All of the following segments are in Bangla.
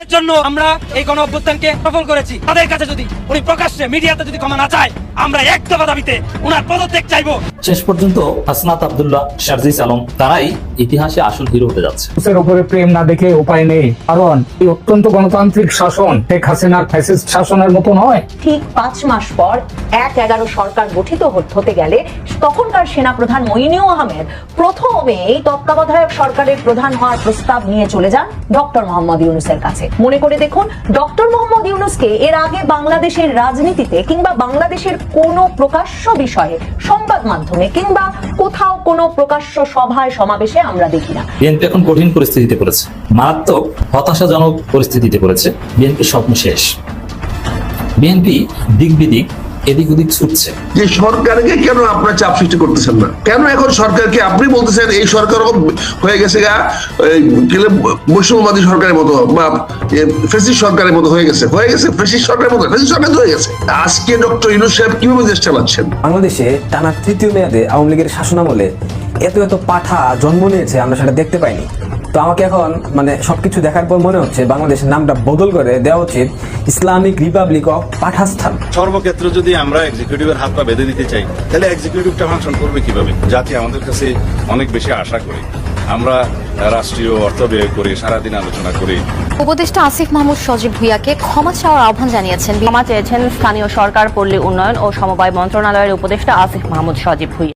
এর জন্য আমরা এই গণ অভ্যুত্থানকে সফল করেছি। তাদের কাছে যদি উনি প্রকাশ্যে মিডিয়াতে যদি ক্ষমা না চায় আমরা এক দফা দাবিতে উনার পদত্যাগ চাইব। শেষ পর্যন্ত হাসনাত আব্দুল্লাহ শারজিস আলম তারাই ইতিহাসে আসল হিরো হতে যাচ্ছে। মানুষের উপরে প্রেম না দেখে উপায় নেই। কারণ এই অত্যন্ত গণতান্ত্রিক শাসন শেখ হাসিনার ফ্যাসিস্ট শাসনের মতো নয়। ঠিক পাঁচ মাস পর এক এগারো সরকার গঠিত হতে গেলে তখনকার সেনাপ্রধান মইনুল আহমেদ প্রথমে এই তত্ত্বাবধায়ক সরকারের প্রধান হওয়ার প্রস্তাব নিয়ে চলে যান ডক্টর মোহাম্মদ ইউনুসের কাছে। মনে করে দেখুন, ডক্টর মোহাম্মদ ইউনুসকে এর আগে বাংলাদেশের রাজনীতিতে কিংবা বাংলাদেশের কোনো প্রকাশ্য বিষয়ে সংবাদ মাধ্যমে কিংবা কোথাও কোনো প্রকাশ্য সভায়, সমাবেশে আমরা দেখি না। বিএনপি এখন কঠিন পরিস্থিতিতে পড়েছে। মারাত্মক হতাশাজনক পরিস্থিতিতে পড়েছে। বিএনপির স্বপ্ন শেষ। বিএনপি দিক বিদিক এদিক ওদিক ছুটছে। যে সরকারকে কেন আপনারা চাপ সৃষ্টি করতেছেন না? কেন এখন সরকারকে আপনি বলতেছেন এই সরকার হয়ে গেছে গা? বলে, বৈষম্যবাদী সরকারের মতো বা ফেসিস সরকারের মতো হয়ে গেছে। হয়ে গেছে ফেসিস সরকারের মতো ফেসিস সরকার হয়ে গেছে। আজকে ডক্টর ইউনুস সাহেব কীভাবে দেশ চালাচ্ছেন? বাংলাদেশে টানা তৃতীয় মেয়াদে আওয়ামী লীগের শাসনামলে এত এত পাঠা জন্ম নিয়েছে আমরা সেটা দেখতে পাইনি। তো আমাকে এখন মানে সবকিছু দেখার পর মনে হচ্ছে বাংলাদেশের নামটা বদল করে দেওয়া উচিত ইসলামিক রিপাবলিক অফ পাঠাস্থান। সর্বক্ষেত্রে যদি আমরা এক্সিকিউটিভের হাত পা বেঁধে দিতে চাই তাহলে এক্সিকিউটিভটা ফাংশন করবে কীভাবে? জাতি আমাদের কাছে অনেক বেশি আশা করে। আমরা রাষ্ট্রীয় অর্থ ব্যয় করে সারাদিন আলোচনা করি উপদেষ্টা আসিফ মাহমুদ সজীব ভুইয়াকে ক্ষমা চাওয়ার আহ্বান জানিয়েছেন। ক্ষমা চেয়েছেন স্থানীয় সরকার পল্লী উন্নয়ন ও সমবায় মন্ত্রণালয়ের উপদেষ্টা আসিফ মাহমুদ সজীব ভুইয়া।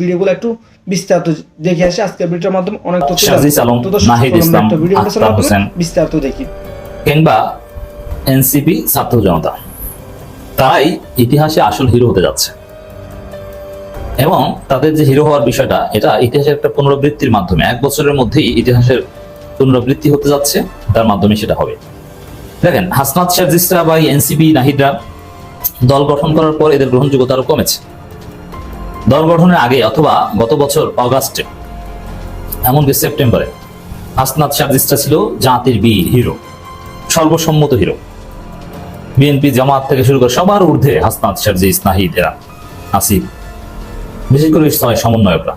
ভিডিওগুলো একটু বিস্তারিত দেখে আসি। আজকের ভিডিওর মাধ্যমে অনেক তথ্য ভিডিও বিস্তারিত দেখি। কিংবা এনসিপি ছাত্র জনতা। তারাই ইতিহাসে আসল হিরো হতে যাচ্ছে। এবং তাদের যে হিরো হওয়ার বিষয়টা এটা ইতিহাসের একটা পুনরাবৃত্তির মাধ্যমে এক বছরের মধ্যেই ইতিহাসের পুনরাবৃত্তি হতে যাচ্ছে তার মাধ্যমে সেটা হবে। দেখেন হাসনাত শারজিসরা বা এনসিপি নাহিদরা দল গঠন করার পর এদের গ্রহণযোগ্যতা আরও কমেছে। দল গঠনের আগে অথবা গত বছর অগাস্টে এমনকি সেপ্টেম্বরে, হাসনাত শারজিসটা ছিল জাতির বীর, হিরো, সর্বসম্মত হিরো। বিএনপি জামাত থেকে শুরু করে সবার ঊর্ধ্বে হাসনাত শারজিস নাহিদ, এরা আসিফ বিশেষ করে ছয় সমন্বয়করা।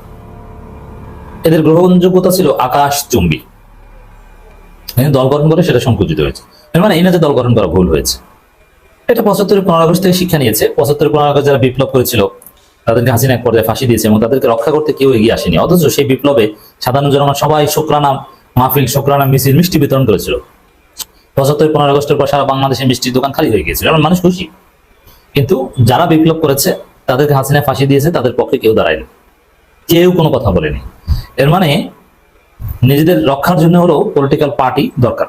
এদের গ্রহণযোগ্যতা ছিল আকাশ চুম্বি দল গঠন করে সেটা সংকুচিত হয়েছে। এর মানে এই না যে দল গঠন করা ভুল হয়েছে। এটা পঁচাত্তরের পনেরো আগস্ট থেকে শিক্ষা নিয়েছে। পঁচাত্তরের পনেরো আগস্ট যারা বিপ্লব করেছিল তাদেরকে হাসিনা এক পর্যায়ে ফাঁসি দিয়েছে এবং তাদেরকে রক্ষা করতে কেউ এগিয়ে আসেনি। অথচ সেই বিপ্লবে সাধারণ জনগণ সবাই শুক্রানা মাহফিল, শুক্রানা মিছিল, মিষ্টি বিতরণ করেছিল। পঁচাত্তর, পনেরো আগস্টের পর সারা বাংলাদেশে মিষ্টির দোকান খালি হয়ে গিয়েছিল। কারণ মানুষ খুশি। কিন্তু যারা বিপ্লব করেছে, তাদেরকে হাসিনা ফাঁসি দিয়েছে, তাদের পক্ষে কেউ দাঁড়ায়নি। কেউ কোনো কথা বলেনি। এর মানে নিজেদের রক্ষার জন্য হলো পলিটিক্যাল পার্টি দরকার।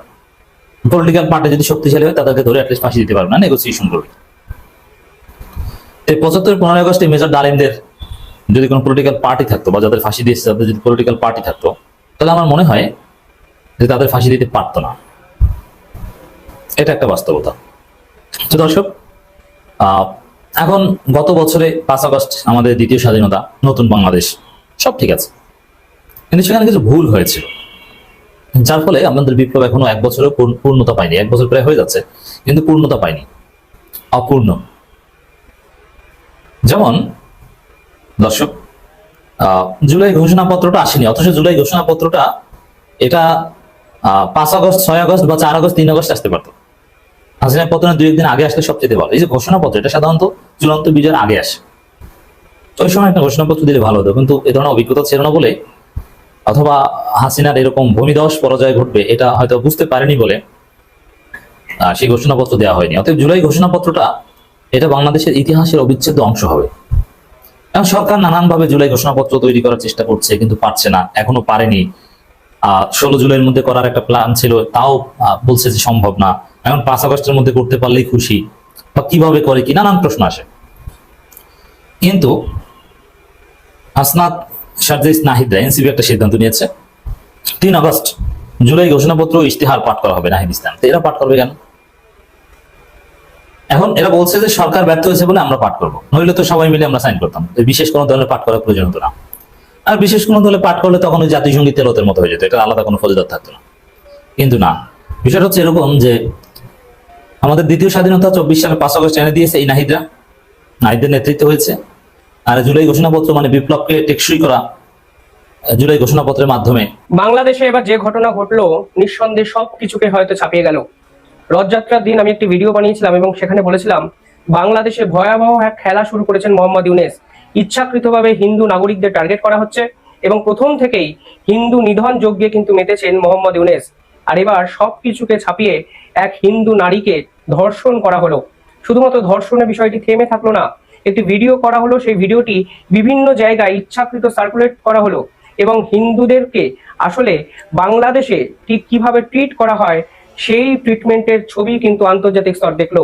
পলিটিক্যাল পার্টি যদি শক্তিশালী হয়, তাদেরকে ধরে অ্যাটলিস্ট ফাঁসি দিতে পারবে না নেগোসিয়েশন করবে। এই পঁচাত্তর পনেরো আগস্টে মেজর ডালিমদের যদি কোনো পলিটিক্যাল পার্টি থাকতো বা যাদের ফাঁসি দিয়েছে তাদের যদি পলিটিক্যাল পার্টি থাকতো, তাহলে আমার মনে হয় যে তাদের ফাঁসি দিতে পারতো না। এটা একটা বাস্তবতা। তো দর্শক এখন গত বছরে পাঁচ আগস্ট আমাদের দ্বিতীয় স্বাধীনতা, নতুন বাংলাদেশ, সব ঠিক আছে। কিন্তু সেখানে কিছু ভুল হয়েছিল যার ফলে আমাদের বিপ্লব এখনও এক বছরে পূর্ণতা পায়নি। এক বছর প্রায় হয়ে যাচ্ছে, কিন্তু পূর্ণতা পায়নি। অপূর্ণ। যেমন, দর্শক জুলাই ঘোষণাপত্রটা আসেনি, অথচ জুলাই ঘোষণাপত্রটা এটা পাঁচ আগস্ট, ছয় আগস্ট বা চার আগস্ট, তিন আগস্ট আসতে পারতো। হাসিনা পত্রের দুই একদিন আগে আসলে সবচেয়ে ভালো। এই যে ঘোষণাপত্র, এটা সাধারণত চূড়ান্ত বিজয়ের আগে আসে। ওই সময় একটা ঘোষণাপত্র দিলে ভালো হতো, কিন্তু এ ধরনের অভিজ্ঞতা ছিল না বলে, অথবা হাসিনার এরকম ভূমিদশ পরাজয় ঘটবে, এটা হয়তো বুঝতে পারেনি বলে সেই ঘোষণাপত্র দেওয়া হয়নি। অতএব জুলাই ঘোষণাপত্রটা এটা বাংলাদেশের ইতিহাসের অবিচ্ছেদ্য অংশ হবে। এখন সরকার নানানভাবে জুলাই ঘোষণাপত্র তৈরি করার চেষ্টা করছে, কিন্তু পারছে না, এখনও পারেনি। ষোলো জুলাইয়ের মধ্যে করার একটা প্ল্যান ছিল, তাও বলছে যে সম্ভব না। এখন পাঁচ আগস্টের মধ্যে করতে পারলেই খুশি, বা কীভাবে করে কি, নানান প্রশ্ন আসে। কিন্তু হাসনাত শারজিস নাহিদরা এনসিবি একটা সিদ্ধান্ত নিয়েছে। তিন আগস্ট জুলাই ঘোষণাপত্র ইশতেহার পাঠ করা হবে নাহিদ ইসলাম। তো এরা পাঠ করবে কেন? এখন এরা বলছে যে সরকার ব্যর্থ হয়েছে বলে আমরা পাঠ করব। নইলে তো সবাই মিলে আমরা সাইন করতাম। বিশেষ কোনো দলের পাঠ করার প্রয়োজন হতো না। আর বিশেষ কোনো দলে পাঠ করলে তখন ওই জাতীয় তেলতের মতো হয়ে যেত। এটা আলাদা কোনো ফজিলত থাকতো না। কিন্তু না। বিষয়টা হচ্ছে এরকম যে আমাদের দ্বিতীয় স্বাধীনতা চব্বিশ সালে পাঁচ আগস্ট এনে দিয়েছে এই নাহিদরা। নাহিদদের নেতৃত্ব হয়েছে। আর জুলাই ঘোষণাপত্র মানে বিপ্লবকে টেকসই করা, জুলাই ঘোষণাপত্রের মাধ্যমে। বাংলাদেশে এবার যে ঘটনা ঘটলো, নিঃসন্দেহে সব কিছুকে হয়তো ছাপিয়ে গেল। রথযাত্রার দিন আমি একটি ভিডিও বানিয়েছিলাম এবং সেখানে বলেছিলাম, বাংলাদেশে ভয়াবহ এক খেলা শুরু করেছেন মোহাম্মদ ইউনেস। ইচ্ছাকৃতভাবে হিন্দু নাগরিকদের টার্গেট করা হচ্ছে এবং প্রথম থেকেই হিন্দু নিধন যজ্ঞে কিন্তু মেতেছেন মোহাম্মদ ইউনেস। আর এবার সব কিছুকে ছাপিয়ে এক হিন্দু নারীকে ধর্ষণ করা হলো। শুধুমাত্র ধর্ষণের বিষয়টি থেমে থাকল না, একটি ভিডিও করা হলো, সেই ভিডিওটি বিভিন্ন জায়গায় ইচ্ছাকৃত সার্কুলেট করা হলো এবং হিন্দুদেরকে আসলে বাংলাদেশে ঠিক কীভাবে ট্রিট করা হয় সেই ট্রিটমেন্টের ছবি কিন্তু আন্তর্জাতিক স্তর দেখল।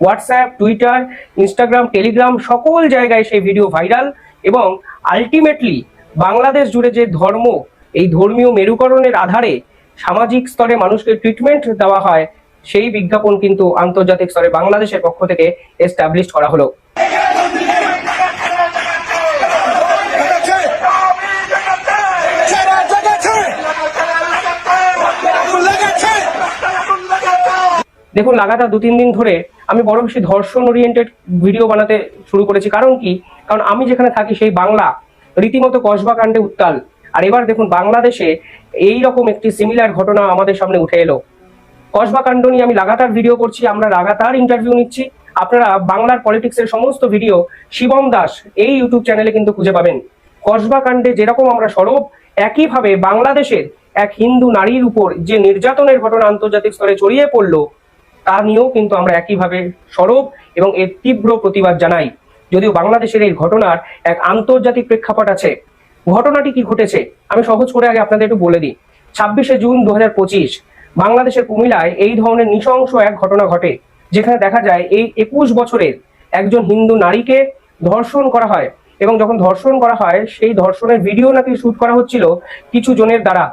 হোয়াটসঅ্যাপ টুইটার ইনস্টাগ্রাম টেলিগ্রাম সকল জায়গায় সেই ভিডিও ভাইরাল এবং আলটিমেটলি বাংলাদেশ জুড়ে যে ধর্ম, এই ধর্মীয় মেরুকরণের আধারে সামাজিক স্তরে মানুষকে ট্রিটমেন্ট দেওয়া হয়, সেই বিজ্ঞাপন কিন্তু আন্তর্জাতিক স্তরে বাংলাদেশের পক্ষ থেকে এস্টাবলিশ করা হলো। দেখুন, লাগাতার দু তিন দিন ধরে আমি বড় বেশি ধর্ষণ ওরিয়েন্টেড ভিডিও বানাতে শুরু করেছি। কারণ কি? কারণ আমি যেখানে থাকি, সেই বাংলা, রীতিমতো কসবা কাণ্ডে উত্তাল। আর এবার দেখুন, বাংলাদেশে এই রকম একটি সিমিলার ঘটনা আমাদের সামনে উঠে এলো। কসবা কাণ্ড নিয়ে আমি লাগাতার ভিডিও করছি, আমরা লাগাতার ইন্টারভিউ নিচ্ছি। আপনারা বাংলার পলিটিক্সের সমস্ত ভিডিও শিবম দাস এই ইউটিউব চ্যানেলে কিন্তু খুঁজে পাবেন। কসবা কাণ্ডে যেরকম আমরা সরব, একইভাবে বাংলাদেশের এক হিন্দু নারীর উপর যে নির্যাতনের ঘটনা আন্তর্জাতিক স্তরে ছড়িয়ে পড়ল তা নিয়েও কিন্তু আমরা একইভাবে সরব এবং এর তীব্র প্রতিবাদ জানাই। যদিও বাংলাদেশের এই ঘটনার এক আন্তর্জাতিক প্রেক্ষাপট আছে। ঘটনাটি কি ঘটেছে? আমি সহজ করে আগে আপনাদের একটু বলে দিই। ছাব্বিশে জুন দু হাজার পঁচিশ, বাংলাদেশের কুমিলায় এই ধরনের নৃশংস এক ঘটনা ঘটে, যেখানে দেখা যায় এই একুশ বছরের একজন হিন্দু নারীকে ধর্ষণ করা হয় এবং যখন ধর্ষণ করা হয়, সেই ধর্ষণের ভিডিও নাকি শুট করা হচ্ছিল কিছু জনের দ্বারা।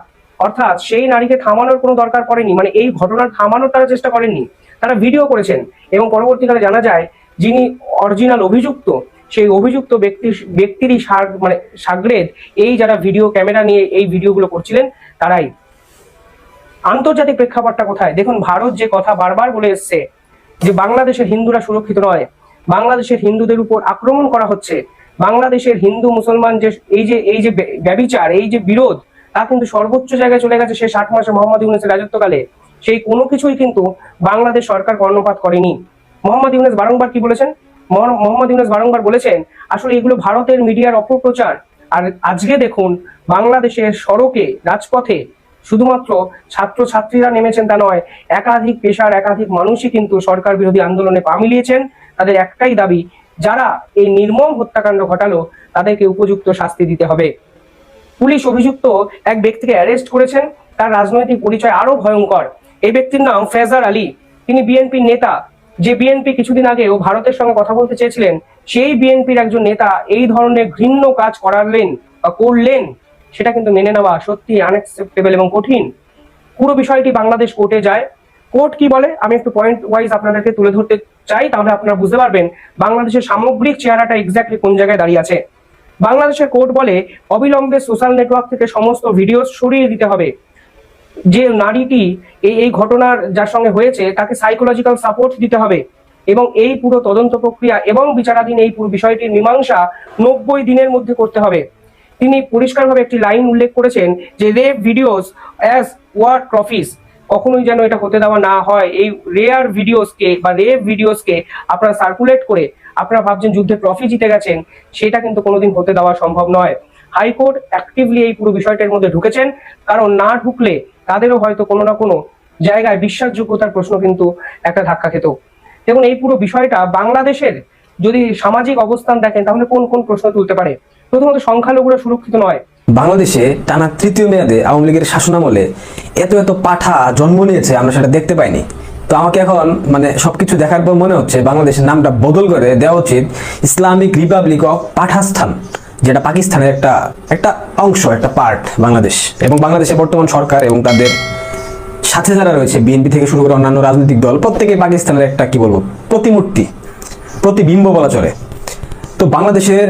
অর্থাৎ সেই নারীকে থামানোর কোনো দরকার পড়েনি। মানে এই ঘটনা থামানোর তারা চেষ্টা করেননি। তারা ভিডিও করেছেন এবং পরবর্তীকালে জানা যায়, যিনি অরিজিনাল অভিযুক্ত, সেই অভিযুক্ত ব্যক্তি, ব্যক্তিরই মানে সাগরেদ এই যারা ভিডিও ক্যামেরা নিয়ে এই ভিডিওগুলো করছিলেন, তারাই। আন্তর্জাতিক প্রেক্ষাপটটা কোথায়? দেখুন, ভারত যে কথা বারবার বলে এসছে যে বাংলাদেশের হিন্দুরা সুরক্ষিত নয়, বাংলাদেশের হিন্দুদের উপর আক্রমণ করা হচ্ছে, বাংলাদেশের হিন্দু মুসলমান যে, এই যে এই যে বে- ব্যভিচার এই যে বিরোধ তা কিন্তু সর্বোচ্চ জায়গায় চলে গেছে সেই ষাট মাসে মোহাম্মদ ইউনুসের রাজত্বকালে। সেই কোনো কিছুই কিন্তু বাংলাদেশ সরকার কর্ণপাত করেনি। মোহাম্মদ ইউনুস বারংবার কি বলেছেন? মোহাম্মদ ইউনুস বারংবার বলেছেন, আসলে এগুলো ভারতের মিডিয়ার অপপ্রচার। আর আজকে দেখুন, বাংলাদেশের সড়কে, রাজপথে শুধুমাত্র ছাত্র ছাত্রীরা নেমেছেন তা নয়, একাধিক পেশার একাধিক মানুষই কিন্তু সরকার বিরোধী আন্দোলনে পা মিলিয়েছেন। তাদের একটাই দাবি, যারা এই নির্মম হত্যাকাণ্ড ঘটালো, তাদেরকে উপযুক্ত শাস্তি দিতে হবে। পুলিশ অভিযুক্ত এক ব্যক্তিকে অ্যারেস্ট করেছেন। তার রাজনৈতিক পরিচয় আরও ভয়ঙ্কর। এই ব্যক্তির নাম ফেজার আলী। তিনি বিএনপির নেতা। যে বিএনপি কিছুদিন আগেও ভারতের সঙ্গে কথা বলতে চেয়েছিলেন, সেই বিএনপির একজন নেতা এই ধরনের ঘৃণ্য কাজ করালেন বা করলেন, সেটা কিন্তু মেনে নেওয়া সত্যি আনএক্সেপ্টেবল এবং কঠিন। পুরো বিষয়টি বাংলাদেশ কোর্টে যায়। কোর্ট কি বলে? আমি একটু পয়েন্ট ওয়াইজ আপনাদেরকে তুলে ধরতে চাই, তাহলে আপনারা বুঝতে পারবেন বাংলাদেশের সামগ্রিক চেহারাটা এক্স্যাক্টলি কোন জায়গায় দাঁড়িয়ে আছে। বাংলাদেশের কোর্ট বলে অবিলম্বে সোশ্যাল নেটওয়ার্ক থেকে সমস্ত ভিডিও সরিয়ে দিতে হবে। যে নারীটি এই এই ঘটনার যার সঙ্গে হয়েছে, তাকে সাইকোলজিক্যাল সাপোর্ট দিতে হবে। এবং এই পুরো তদন্ত প্রক্রিয়া এবং বিচারাধীন এই পুরো বিষয়টির মীমাংসা নব্বই দিনের মধ্যে করতে হবে। তিনি পরিষ্কারভাবে একটি লাইন উল্লেখ করেছেন যে rape videos as war trophies কখনোই যেন এটা হতে দেওয়া না হয়। এই রেয়ার ভিডিওসকে বা রেপ ভিডিওসকে আপনারা সার্কুলেট করে আপনারা ভাবছেন যুদ্ধে ট্রফি জিতে গেছেন, সেটা কিন্তু কোনোদিন হতে দেওয়া সম্ভব নয়। হাইকোর্ট অ্যাক্টিভলি এই পুরো বিষয়টার মধ্যে ঢুকেছেন, কারণ না ঢুকলে তাদেরও হয়তো কোনো না কোনো জায়গায় বিশ্বাসযোগ্যতার প্রশ্ন কিন্তু একটা ধাক্কা খেত। দেখুন, এই পুরো বিষয়টা বাংলাদেশের যদি সামাজিক অবস্থান দেখেন, তাহলে কোন কোন প্রশ্ন তুলতে পারে? প্রথমত, সংখ্যালঘুরা সুরক্ষিত নয়। বাংলাদেশে টানা তৃতীয় মেয়াদে আওয়ামী লীগের শাসনামলে এত এত পাঠা জন্ম নিয়েছে, আমরা সেটা দেখতে পাইনি। তো আমাকে এখন মানে সবকিছু দেখার পর মনে হচ্ছে বাংলাদেশের নামটা বদল করে দেওয়া উচিত ইসলামিক রিপাবলিক অফ পাঠাস্থান, যেটা পাকিস্তানের একটা একটা অংশ, একটা পার্ট বাংলাদেশ। এবং বাংলাদেশের বর্তমান সরকার এবং তাদের সাথে যারা রয়েছে, বিএনপি থেকে শুরু করে অন্যান্য রাজনৈতিক দল প্রত্যেকে পাকিস্তানের একটা, কি বলব, প্রতিমূর্তি, প্রতিবিম্ব বলা চলে। তো বাংলাদেশের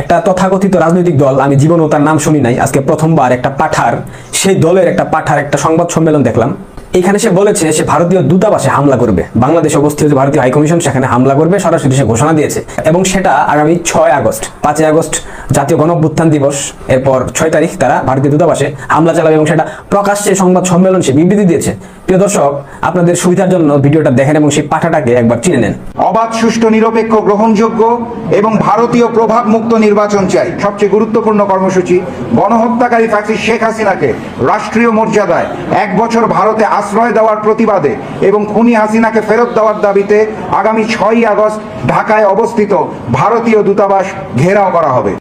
একটা তথাকথিত রাজনৈতিক দল, আমি জীবনও তার নাম শুনি নাই, আজকে প্রথমবার একটা পাঠার, সেই দলের একটা পাঠার একটা সংবাদ সম্মেলন দেখলাম। এখানে সে বলেছে সে ভারতীয় দূতাবাসে হামলা করবে। বাংলাদেশ অবস্থিত ভারতীয় হাইকমিশন সেখানে হামলা করবে, সরাসরি সে ঘোষণা দিয়েছে। এবং সেটা আগামী ছয় আগস্ট, পাঁচই আগস্ট জাতীয় গণঅভ্যুত্থান দিবস, এরপর ছয় তারিখ তারা ভারতীয় দূতাবাসে হামলা চালাবে এবং সেটা প্রকাশ্যে সংবাদ সম্মেলন সে বিবৃতি দিয়েছে। প্রিয় দর্শক, আপনাদের সুবিধার জন্য ভিডিওটা দেখেন এবং সেই পাঠাটাকে একবার চিনে নেন। অবাধ, সুষ্ঠু, নিরপেক্ষ, গ্রহণযোগ্য এবং ভারতীয় প্রভাব মুক্ত নির্বাচন চাই। সবচেয়ে গুরুত্বপূর্ণ কর্মসূচি, গণহত্যাকারী ফ্যাসিস্ট শেখ হাসিনাকে রাষ্ট্রীয় মর্যাদায় এক বছর ভারতে আশ্রয় দেওয়ার প্রতিবাদে এবং খুনি হাসিনাকে ফেরত দেওয়ার দাবিতে আগামী ছয়ই আগস্ট ঢাকায় অবস্থিত ভারতীয় দূতাবাস ঘেরাও করা হবে।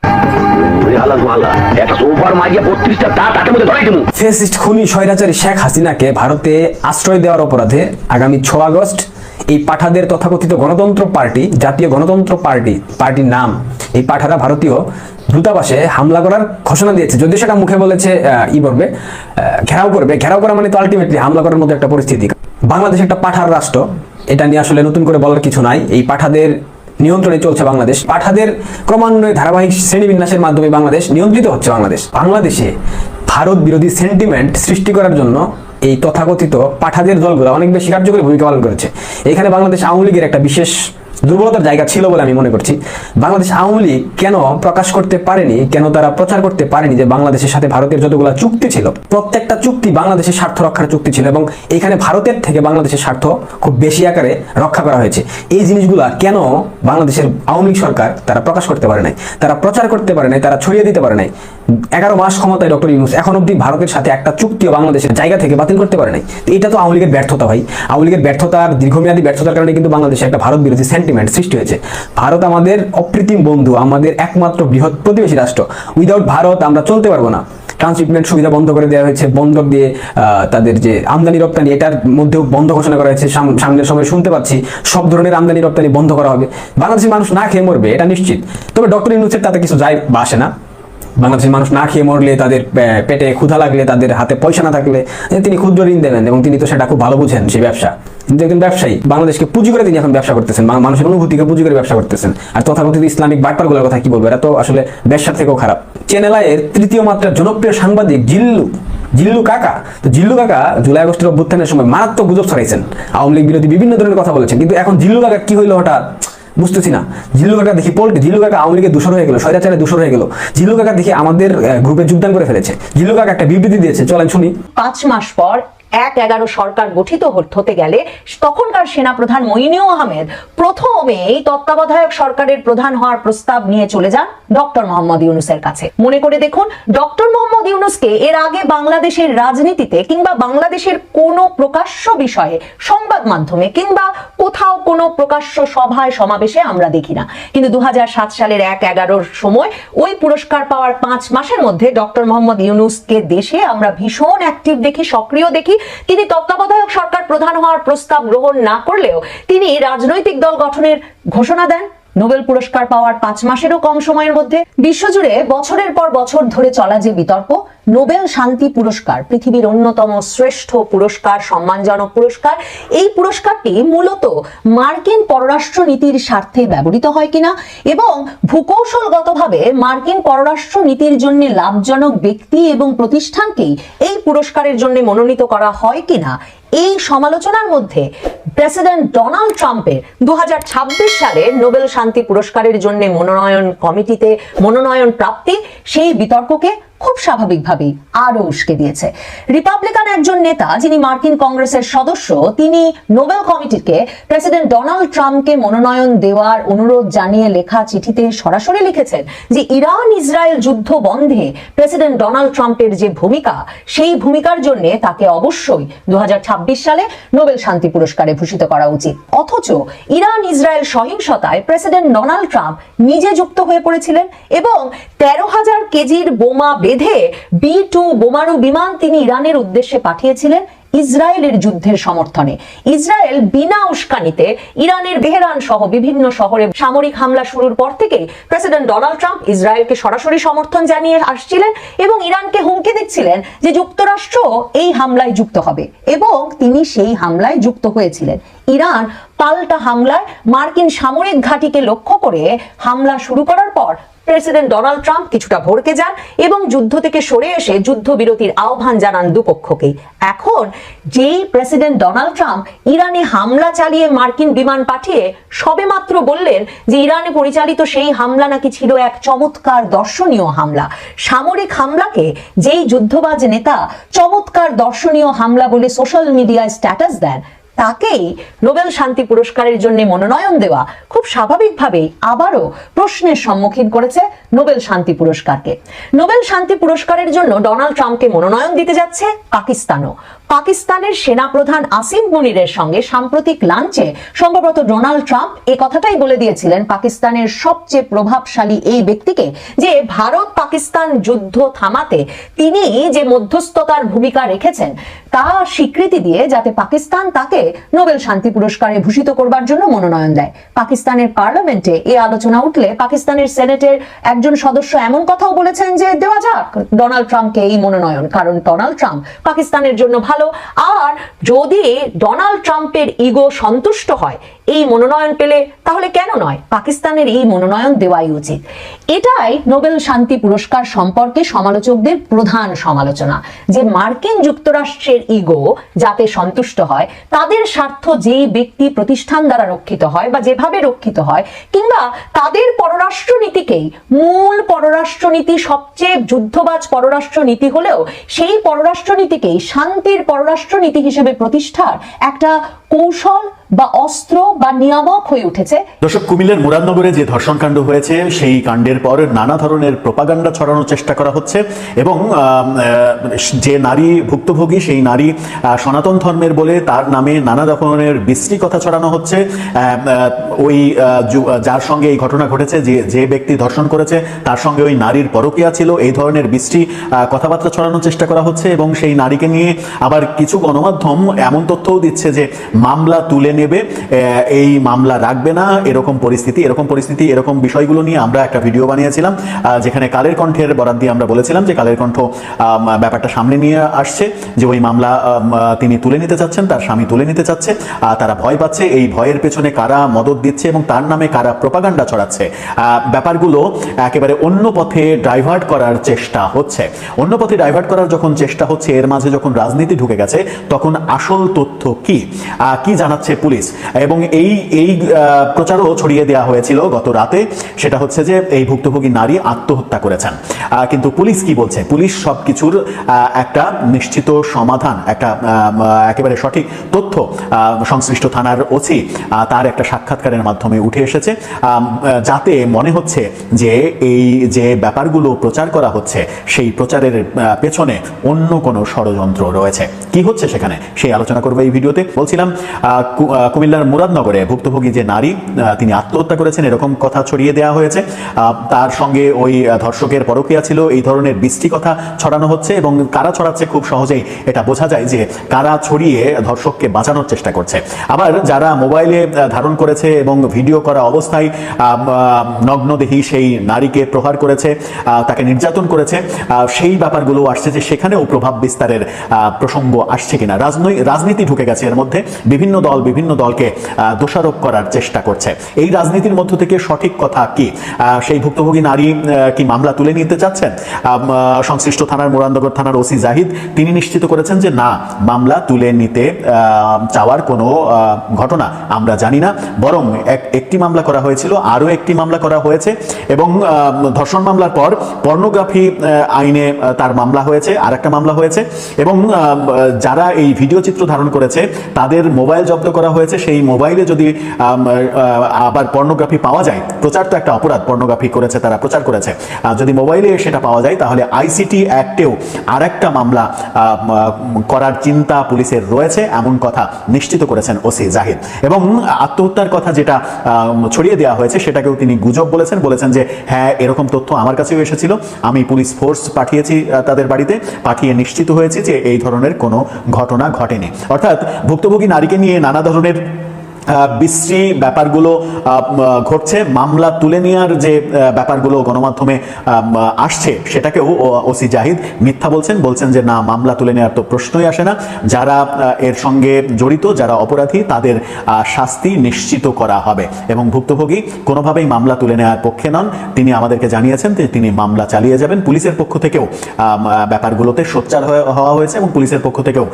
পাঠারা ভারতীয় দূতাবাসে হামলা করার ঘোষণা দিয়েছে। যদিও সেটা মুখে বলেছে ই করবে ঘেরাও করবে। ঘেরাও করা মানে তো আলটিমেটলি হামলা করার মতো একটা পরিস্থিতি। বাংলাদেশ একটা পাঠার রাষ্ট্র। এটা নিয়ে আসলে নতুন করে বলার কিছু নাই। এই পাঠাদের নিয়ন্ত্রণে চলছে বাংলাদেশ। পাঠাদের ক্রমান্বয়ে ধারাবাহিক শ্রেণীবিন্যাসের মাধ্যমে বাংলাদেশ নিয়ন্ত্রিত হচ্ছে বাংলাদেশ। বাংলাদেশে ভারত বিরোধী সেন্টিমেন্ট সৃষ্টি করার জন্য এই তথাকথিত পাঠাদের দলগুলো অনেক বেশি কার্যকরী ভূমিকা পালন করেছে। এখানে বাংলাদেশ আওয়ামী লীগের একটা বিশেষ দুর্বলতার জায়গা ছিল বলে আমি মনে করছি। বাংলাদেশ আওয়ামী লীগ কেন প্রকাশ করতে পারেনি, কেন তারা প্রচার করতে পারেনি যে বাংলাদেশের সাথে ভারতের যতগুলো চুক্তি ছিল, প্রত্যেকটা চুক্তি বাংলাদেশের স্বার্থ রক্ষার চুক্তি ছিল এবং এখানে ভারতের থেকে বাংলাদেশের স্বার্থ খুব বেশি আকারে রক্ষা করা হয়েছে। এই জিনিসগুলা কেন বাংলাদেশের আওয়ামী লীগ সরকার তারা প্রকাশ করতে পারে নাই, তারা প্রচার করতে পারে নাই, তারা ছড়িয়ে দিতে পারে নাই? এগারো মাস ক্ষমতায় ডক্টর ইউনুস, এখন অব্দি ভারতের সাথে একটা চুক্তিও বাংলাদেশের জায়গা থেকে বাতিল করতে পারে নাই। এটা তো আওয়ামী লীগের ব্যর্থতা ভাই। আওয়ামী লীগের ব্যর্থতার, দীর্ঘমেয়াদী ব্যর্থতার কারণে কিন্তু বাংলাদেশে একটা ভারত বিরোধী সেন্টিমেন্ট সৃষ্টি হয়েছে। ভারত আমাদের অপ্রীতিম বন্ধু, আমাদের একমাত্র বৃহৎ প্রতিবেশী রাষ্ট্র। উইদাউট ভারত আমরা চলতে পারব না। ট্রান্সশিপমেন্ট সুবিধা বন্ধ করে দেওয়া হয়েছে বন্ধক দিয়ে তাদের যে আমদানি রপ্তানি, এটার মধ্যেও বন্ধ ঘোষণা করা হয়েছে। সামনের সময় শুনতে পাচ্ছি, সব ধরনের আমদানি রপ্তানি বন্ধ করা হবে। বাংলাদেশের মানুষ না খেয়ে মরবে, এটা নিশ্চিত। তবে ডক্টর ইউনুসের তাতে কিছু যায় বা আসে না। বাংলাদেশের মানুষ না খেয়ে মরলে তাদের পেটে ক্ষুধা লাগলে তাদের হাতে পয়সা না থাকলে তিনি ক্ষুদ্র ঋণ দেবেন এবং তিনি তো সেটা খুব ভালো বুঝেন সেই ব্যবসা। কিন্তু একজন ব্যবসায়ী। বাংলাদেশকে পুঁজি করে তিনি এখন ব্যবসা করতেছেন। মানুষের অনুভূতিকে পুঁজি করে ব্যবসা করতেছেন। আর তথাকথিত ইসলামিক বাটপারগুলোর কথা কি বলব? এরা তো আসলে ব্যবসার থেকেও খারাপ। চ্যানেলায়ের তৃতীয় মাত্রার জনপ্রিয় সাংবাদিক জিল্লু জিল্লু কাকা। তো জিল্লু কাকা জুলাই আগস্টের অভ্যুত্থানের সময় মারাত্মক গুজব ছড়াইছেন। আওয়ামী লীগ বিরোধী বিভিন্ন ধরনের কথা বলেছেন। কিন্তু এখন জিল্লু কাকা কি হইল হঠাৎ? বুঝতেছি না। জিল্লু কাকা দেখি পোল্টে জিল্লু কাকা আওয়ামী লীগের দূষণ হয়ে গেল, স্বৈরাচারে দূষণ হয়ে গেল। জিল্লু কাকা দেখি আমাদের গ্রুপে যোগদান করে ফেলেছে। জিল্লু কাকা একটা বিবৃতি দিয়েছে, চলেন শুনি। পাঁচ মাস পর এক এগারো সরকার গঠিত হতে গেলে তখনকার সেনাপ্রধান মইনুল আহমেদ প্রথমেই তত্ত্বাবধায়ক সরকারের প্রধান হওয়ার প্রস্তাব নিয়ে চলে যান ডক্টর মোহাম্মদ ইউনুসের কাছে। মনে করে দেখুন, ডক্টর মোহাম্মদ ইউনুসকে এর আগে বাংলাদেশের রাজনীতিতে কিংবা বাংলাদেশের কোনো প্রকাশ্য বিষয়ে সংবাদ মাধ্যমে কিংবা কোথাও কোনো প্রকাশ্য সভায়, সমাবেশে আমরা দেখি না। কিন্তু দু সালের এক এগারোর সময় ওই পুরস্কার পাওয়ার পাঁচ মাসের মধ্যে ডক্টর মোহাম্মদ ইউনুসকে দেশে আমরা ভীষণ অ্যাক্টিভ দেখি, সক্রিয় দেখি। তিনি তত্ত্বাবধায়ক সরকার প্রধান হওয়ার প্রস্তাব গ্রহণ না করলেও তিনি রাজনৈতিক দল গঠনের ঘোষণা দেন। নোবেল পুরস্কার পাওয়ার পাঁচ মাসেরও কম সময়ের মধ্যে বিশ্বজুড়ে বছরের পর বছর ধরে চলা যে বিতর্ক, নোবেল শান্তি পুরস্কার, পৃথিবীর অন্যতম শ্রেষ্ঠ পুরস্কার, সম্মানজনক পুরস্কার, এই পুরস্কারটি মূলত মার্কিন পররাষ্ট্র নীতির স্বার্থে ব্যবহৃত হয় কিনা এবং ভূকৌশলগতভাবে মার্কিন পররাষ্ট্র নীতির জন্য লাভজনক ব্যক্তি এবং প্রতিষ্ঠানকেই এই পুরস্কারের জন্য মনোনীত করা হয় কিনা এই সমালোচনার মধ্যে প্রেসিডেন্ট ডোনাল্ড ট্রাম্পের দু সালে নোবেল শান্তি পুরস্কারের জন্য মনোনয়ন কমিটিতে মনোনয়ন প্রাপ্তি সেই বিতর্ককে খুব স্বাভাবিকভাবেই আরও উস্কে দিয়েছে। রিপাবলিকান একজন নেতা যিনি মার্কিন কংগ্রেসের সদস্য, তিনি নোবেল কমিটিকে প্রেসিডেন্ট ডোনাল্ড ট্রাম্পকে মনোনয়ন দেওয়ার অনুরোধ জানিয়ে লেখা চিঠিতে সরাসরি লিখেছেন যে ইরান ইসরায়েল যুদ্ধ বন্ধে প্রেসিডেন্ট ডোনাল্ড ট্রাম্পের যে ভূমিকা, সেই ভূমিকার জন্য তাকে অবশ্যই দু সালে নোবেল শান্তি পুরস্কারে ভূষিত করা উচিত। অথচ ইরান ইসরায়েল সহিংসতায় প্রেসিডেন্ট ডোনাল্ড ট্রাম্প নিজে যুক্ত হয়ে পড়েছিলেন এবং তেরো হাজার কেজির বোমা বেঁধে বি টু বোমারু বিমান তিনি ইরানের উদ্দেশ্যে পাঠিয়েছিলেন। ইসরায়েলের যুদ্ধের সমর্থনে। ইসরায়েল বিনা উস্কানিতে ইরানের তেহরান সহ বিভিন্ন শহরে সামরিক হামলা শুরুর পর থেকে প্রেসিডেন্ট ডোনাল্ড ট্রাম্প ইসরায়েলকে সরাসরি সমর্থন জানিয়ে আসছিলেন এবং ইরানকে হুমকি দিচ্ছিলেন যে যুক্তরাষ্ট্র এই হামলায় যুক্ত হবে। এবং তিনি সেই হামলায় যুক্ত হয়েছিলেন। ইরান পাল্টা হামলায় মার্কিন সামরিক ঘাঁটিকে লক্ষ্য করে হামলা শুরু করার পর প্রেসিডেন্ট ডোনাল্ড ট্রাম্প কিছুটা ভড়কে যান এবং যুদ্ধ থেকে সরে এসে যুদ্ধবিরতির আহ্বান জানান দুপক্ষকেই। এখন যেই প্রেসিডেন্ট ডোনাল্ড ট্রাম্প ইরানে হামলা চালিয়ে মার্কিন বিমান পাঠিয়ে সবেমাত্র বললেন যে ইরানে পরিচালিত সেই হামলা নাকি ছিল এক চমৎকার দর্শনীয় হামলা। সামরিক হামলাকে যেই যুদ্ধবাজ নেতা চমৎকার দর্শনীয় হামলা বলে সোশ্যাল মিডিয়ায় স্ট্যাটাস দেন তাকেই নোবেল শান্তি পুরস্কারের জন্য মনোনয়ন দেওয়া খুব স্বাভাবিকভাবেই আবারও প্রশ্নের সম্মুখীন করেছে নোবেল শান্তি পুরস্কারকে। নোবেল শান্তি পুরস্কারের জন্য ডোনাল্ড ট্রাম্পকে মনোনয়ন দিতে যাচ্ছে পাকিস্তানও। পাকিস্তানের সেনাপ্রধান আসিম মুনিরের সঙ্গে সাম্প্রতিক লাঞ্চে সম্ভবত ডোনাল্ড ট্রাম্প এ কথাটাই বলে দিয়েছিলেন পাকিস্তানের সবচেয়ে প্রভাবশালী এই ব্যক্তিকে যে ভারত পাকিস্তান যুদ্ধ থামাতে তিনি যে মধ্যস্থতার ভূমিকা রেখেছেন, তা স্বীকৃতি দিয়ে যাতে পাকিস্তান তাকে নোবেল শান্তি পুরস্কারে ভূষিত করবার জন্য মনোনয়ন দেয়। পাকিস্তানের পার্লামেন্টে এ আলোচনা উঠলে পাকিস্তানের সেনেটের একজন সদস্য এমন কথাও বলেছেন যে, দেওয়া যাক, ডোনাল্ড ট্রাম্পকে এই মনোনয়ন। কারণ ডোনাল্ড ট্রাম্প পাকিস্তানের জন্য ভালো আর যদি ডোনাল্ড ট্রাম্পের ইগো সন্তুষ্ট হয়, এই মনোনয়ন পেলে তাহলে কেন নয়? পাকিস্তানের এই মনোনয়ন দেওয়াই উচিত। এটাই নোবেল শান্তি পুরস্কার সম্পর্কে সমালোচকদের প্রধান সমালোচনা, যে মার্কিন যুক্তরাষ্ট্রের ইগো যাতে সন্তুষ্ট হয়, তাদের স্বার্থ যেই ব্যক্তি প্রতিষ্ঠান দ্বারা রক্ষিত হয় বা যেভাবে রক্ষিত হয়, কিংবা তাদের পররাষ্ট্রনীতিকেই মূল পররাষ্ট্রনীতি, সবচেয়ে যুদ্ধবাজ পররাষ্ট্রনীতি হলেও সেই পররাষ্ট্রনীতিকেই শান্তির পররাষ্ট্রনীতি হিসেবে প্রতিষ্ঠার একটা কৌশল বা অস্ত্র বা নিয়ামক হয়ে উঠেছে। দর্শক, কুমিল্লার মুরাদনগরে যে ধর্ষণ কাণ্ড হয়েছে, সেই কাণ্ডের পর নানা ধরনের প্রপাগান্ডা ছড়ানোর চেষ্টা করা হচ্ছে এবং যে নারী ভুক্তভোগী, সেই নারী সনাতন ধর্মের বলে তার নামে নানা ধরনের বিশ্রী কথা ছড়ানো হচ্ছে। ওই যার সঙ্গে এই ঘটনা ঘটেছে, যে যে ব্যক্তি ধর্ষণ করেছে, তার সঙ্গে ওই নারীর পরকীয়া ছিল। এই ধরনের বিশ্রী কথাবার্তা ছড়ানোর চেষ্টা করা হচ্ছে এবং সেই নারীকে নিয়ে আবার কিছু গণমাধ্যম এমন তথ্যও দিচ্ছে যে মামলা তুলে নেবে এই মামলা রাখবে না, এরকম পরিস্থিতি এরকম পরিস্থিতি, এরকম বিষয়গুলো নিয়ে আমরা একটা ভিডিও বানিয়েছিলাম যেখানে কালের কণ্ঠের বরাদ দিয়ে আমরা বলেছিলাম যে কালের কণ্ঠ ব্যাপারটা সামনে নিয়ে আসছে, যে ওই মামলা তিনি তুলে নিতে চাচ্ছেন, তার স্বামী তুলে নিতে চাচ্ছে তারা ভয় পাচ্ছে, এই ভয়ের পেছনে কারা মদত দিচ্ছে এবং তার নামে কারা প্রপাগান্ডা ছড়াচ্ছে। ব্যাপারগুলো একেবারে অন্য পথে ডাইভার্ট করার চেষ্টা হচ্ছে। অন্য পথে ডাইভার্ট করার যখন চেষ্টা হচ্ছে, এর মাঝে যখন রাজনীতি ঢুকে গেছে, তখন আসল তথ্য কি? কি জানাচ্ছে পুলিশ? এবং এই এই প্রচারও ছড়িয়ে দেওয়া হয়েছিল গত রাতে। সেটা হচ্ছে যে এই ভুক্তভোগী নারী আত্মহত্যা করেছেন। কিন্তু পুলিশ কি বলছে? পুলিশ সবকিছুর আহ, একটা নিশ্চিত সমাধান একটা একেবারে সঠিক তথ্য সংশ্লিষ্ট থানার ওসি তার একটা সাক্ষাৎকারের মাধ্যমে উঠে এসেছে। যাতে মনে হচ্ছে যে এই যে ব্যাপারগুলো প্রচার করা হচ্ছে সেই প্রচারের পেছনে অন্য কোনো ষড়যন্ত্র রয়েছে। কি হচ্ছে সেখানে? সেই আলোচনা করব এই ভিডিওতে। বলছিলাম কুমিল্লার মুরাদনগরে ভুক্তভোগী যে নারী তিনি আত্মহত্যা করেছেন, এরকম কথা ছড়িয়ে দেওয়া হয়েছে। তার সঙ্গে ওই ধর্ষকের পরকীয়া ছিল, এই ধরনের বৃষ্টি কথা ছড়ানো হচ্ছে এবং কারা ছড়াচ্ছে খুব সহজেই এটা বোঝা যায় যে কারা ছড়িয়ে ধর্ষককে বাঁচানোর চেষ্টা করছে। আবার যারা মোবাইলে ধারণ করেছে এবং ভিডিও করা অবস্থায় নগ্নদেহী সেই নারীকে প্রহার করেছে তাকে নির্যাতন করেছে সেই ব্যাপারগুলো আসছে যে সেখানেও প্রভাব বিস্তারের প্রসঙ্গ আসছে কিনা। রাজনৈ- রাজনীতি ঢুকে গেছে এর মধ্যে। বিভিন্ন দল বিভিন্ন দলকে দোষারোপ করার চেষ্টা করছে। এই রাজনীতির মধ্য থেকে সঠিক কথা কি? সেই ভুক্তভোগী নারী কি মামলা তুলে নিতে চাচ্ছেন? সংশ্লিষ্ট থানার মুরান্দগর থানার ওসি জাহিদ, তিনি নিশ্চিত করেছেন যে না, মামলা তুলে নিতে চাওয়ার কোনো ঘটনা আমরা জানি না। বরং এক- একটি মামলা করা হয়েছিল, আরও একটি মামলা করা হয়েছে এবং ধর্ষণ মামলার পর পর্নোগ্রাফি আইনে তার মামলা হয়েছে আর একটা মামলা হয়েছে এবং যারা এই ভিডিও চিত্র ধারণ করেছে, তাদের মোবাইল জব্দ করা হয়েছে, সেই মোবাইলে যদি আবার পর্নোগ্রাফি পাওয়া যায়, প্রচার তো একটা অপরাধ পর্নোগ্রাফি করেছে তারা, প্রচার করেছে। যদি মোবাইলে সেটা পাওয়া যায়, তাহলে আইসিটি অ্যাক্টেও আর একটা মামলা করার চিন্তা পুলিশের রয়েছে, এমন কথা নিশ্চিত করেছেন ওসি জাহিদ। এবং আত্মহত্যার কথা যেটা ছড়িয়ে দেওয়া হয়েছে, সেটাকেও তিনি গুজব বলেছেন বলেছেন যে হ্যাঁ এরকম তথ্য আমার কাছেও এসেছিল, আমি পুলিশ ফোর্স পাঠিয়েছি তাদের বাড়িতে, পাঠিয়ে নিশ্চিত হয়েছি যে, এই ধরনের কোনো ঘটনা ঘটেনি। অর্থাৎ ভুক্তভোগী নারীকে নিয়ে নানা ধরনের বিশ্রী ব্যাপারগুলো ঘটছে। মামলা তুলে নেওয়ার যে ব্যাপারগুলো গণমাধ্যমে আসছে, সেটাকেও ওসি জাহিদ মিথ্যা বলছেন। বলছেন যে, না, মামলা তুলে নেওয়ার তো প্রশ্নই আসে না। যারা এর সঙ্গে জড়িত, যারা অপরাধী, তাদের শাস্তি নিশ্চিত করা হবে। এবং ভুক্তভোগী কোনোভাবেই মামলা তুলে নেওয়ার পক্ষে নন। তিনি আমাদেরকে জানিয়েছেন যে, তিনি মামলা চালিয়ে যাবেন। পুলিশের পক্ষ থেকেও ব্যাপারগুলোতে সোচ্চার হওয়া হয়েছে এবং পুলিশের পক্ষ থেকেও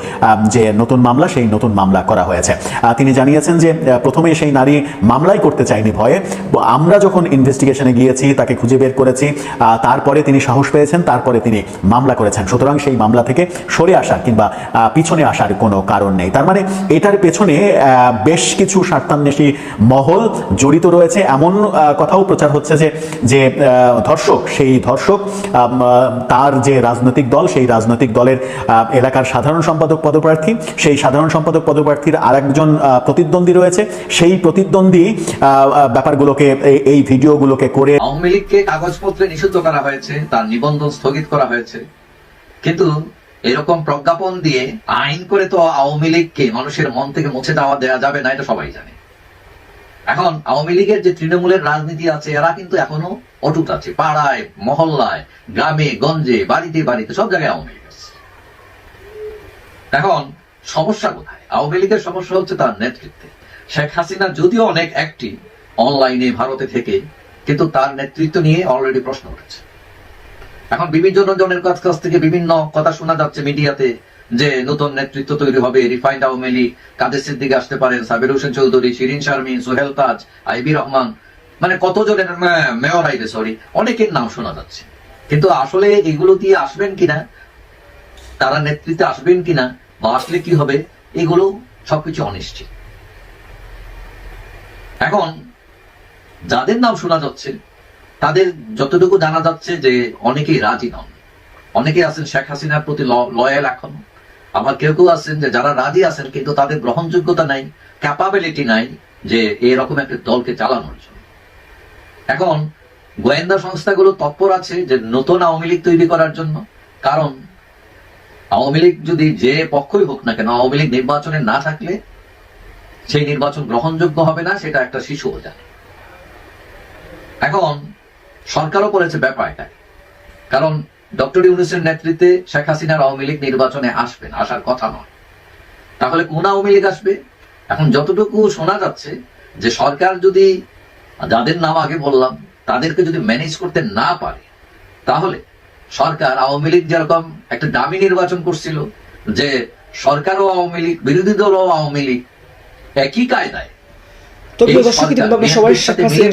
যে নতুন মামলা, সেই নতুন মামলা করা হয়েছে। তিনি জানিয়েছেন যে প্রথমে সেই নারী মামলাই করতে চায়নি ভয়ে। আমরা যখন ইনভেস্টিগেশনে গিয়েছি তাকে খুঁজে বের করেছি তারপরে তিনি সাহস পেয়েছেন তারপরে তিনি মামলা করেছেন। সুতরাং সেই মামলা থেকে সরে আসার কিংবা পিছনে আসার কোনো কারণ নেই। তার মানে এটার পেছনে বেশ কিছু স্বার্থান্বেষী মহল জড়িত রয়েছে। এমন কথাও প্রচার হচ্ছে যে যে ধর্ষক সেই ধর্ষক তার যে রাজনৈতিক দল সেই রাজনৈতিক দলের এলাকার সাধারণ সম্পাদক পদপ্রার্থী সেই সাধারণ সম্পাদক পদপ্রার্থীর আরেকজন আহ, প্রতিদ্বন্দ্বী রয়েছে। সেই প্রতিদ্বন্দ্বী ব্যাপারগুলোকে, এই ভিডিওগুলোকে করে আওয়ামী লীগকে কাগজপত্রে নিষিদ্ধ করা হয়েছে, তার নিবন্ধন স্থগিত করা হয়েছে। কিন্তু এরকম প্রজ্ঞাপন দিয়ে আইন করে তো আওয়ামী লীগকে মানুষের মন থেকে মুছে দেওয়া দেওয়া যাবে না, এটা সবাই জানে। এখন আওয়ামী লীগের যে তৃণমূলের রাজনীতি আছে, এরা কিন্তু এখনও অটুট আছে। পাড়ায়, মহল্লায়, গ্রামে, গঞ্জে, বাড়িতে বাড়িতে, সব জায়গায় আওয়ামী লীগ আছে। এখন সমস্যা কোথায়? আওয়ামী লীগের সমস্যা হচ্ছে তার নেতৃত্বে। শেখ হাসিনা যদিও অনেক অ্যাক্টিভ অনলাইনে ভারতে থেকে, কিন্তু তার নেতৃত্ব নিয়ে অলরেডি প্রশ্ন উঠেছে। এখন বিভিন্ন জনের কাছ কাছ থেকে বিভিন্ন কথা শোনা যাচ্ছে মিডিয়াতে যে নতুন নেতৃত্ব তৈরি হবে। রিফাইন্ড আওয়ামী কাদের সিদ্দিক আসতে পারেন, সাবির হোসেন চৌধুরী, শিরিন শারমিন, সোহেল তাজ, আইবি রহমান মানে কতজনের মেয়র আইবে সরি অনেকের নাম শোনা যাচ্ছে। কিন্তু আসলে এগুলো দিয়ে আসবেন কিনা, তারা নেতৃত্বে আসবেন কিনা, বা আসলে কি হবে, এগুলো সবকিছু অনিশ্চিত। এখন যাদের নাম শোনা যাচ্ছে, তাদের যতটুকু জানা যাচ্ছে যে অনেকেই রাজি নন। অনেকে আছেন শেখ হাসিনার প্রতি লয়াল এখন। আবার কেউ কেউ আছেন যে যারা রাজি আছেন কিন্তু তাদের গ্রহণযোগ্যতা নাই ক্যাপাবিলিটি নাই যে এরকম একটা দলকে চালানোর জন্য। এখন গোয়েন্দা সংস্থাগুলো তৎপর আছে যে নতুন আওয়ামী লীগ তৈরি করার জন্য। কারণ আওয়ামী লীগ যদি যে পক্ষই হোক না কেন, আওয়ামী লীগ নির্বাচনে না থাকলে সেই নির্বাচন গ্রহণযোগ্য হবে না, সেটা একটা শিশুও জানে এখন, সরকারও করেছে ব্যাপার এটা। কারণ, ডক্টর ইউনুসের নেতৃত্বে শেখ হাসিনার আওয়ামী লীগ নির্বাচনে আসবেন আসার কথা নয়। তাহলে কোন আওয়ামী লীগ আসবে? এখন যতটুকু শোনা যাচ্ছে, যে সরকার যদি, যাদের নাম আগে বললাম, তাদেরকে যদি ম্যানেজ করতে না পারে, তাহলে সরকার আওয়ামী লীগ যেরকম একটা দামি নির্বাচন করছিল, যে সরকারও আওয়ামী লীগ, বিরোধী দলও আওয়ামী লীগ え、機械だよ。তো প্রিয় দর্শক কিন্তু আপনারা সবাই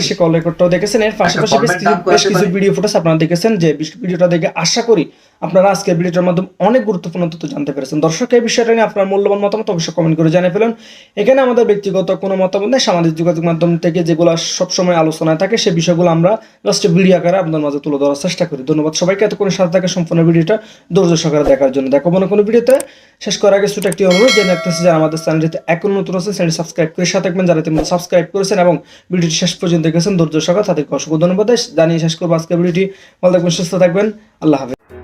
সে কল রেকর্ডটাও দেখেছেন। এর পাশাপাশি বেশ কিছু বেশ কিছু ভিডিও ফুটেজ আপনারা দেখেছেন যে ভিডিওটা দেখে আশা করি আপনারা আজকের ভিডিওটার মাধ্যমে অনেক গুরুত্বপূর্ণ তথ্য জানতে পেরেছেন। দর্শক এই বিষয়টা নিয়ে আপনার মূল্যবান মতামত অবশ্যই কমেন্ট করে জানিয়ে ফেলুন। এখানে আমাদের ব্যক্তিগত কোনো মতামত নেই। সামাজিক যোগাযোগ মাধ্যম থেকে যেগুলো সবসময় আলোচনায় থাকে সেই বিষয়গুলো আমরা জাস্ট ভিডিও আকারে আপনাদের মাঝে তুলে ধরার চেষ্টা করি। ধন্যবাদ সবাইকে এতক্ষণ সাথে থাকে সম্পূর্ণ ভিডিওটা ধৈর্য সহকারে দেখার জন্য। দেখো মনে কোনো ভিডিওতে শেষ করার আগে ছোট একটি অনুরোধ দেখতেছি যারা আমাদের চ্যানেলটিতে এখন নতুন আছে চ্যানেল সাবস্ক্রাইব করে সাথে থাকবেন। যারা তুমি সাবস্ক্রাইব করেছেন এবং ভিডিওটি শেষ পর্যন্ত দেখেছেন, ধৈর্য সহকারে তাদেরকে অসংখ্য ধন্যবাদ। জানিয়ে শেষ করব আজকের ভিডিওটি। ভালো থাকবেন, সুস্থ থাকবেন। আল্লাহ হাফেজ।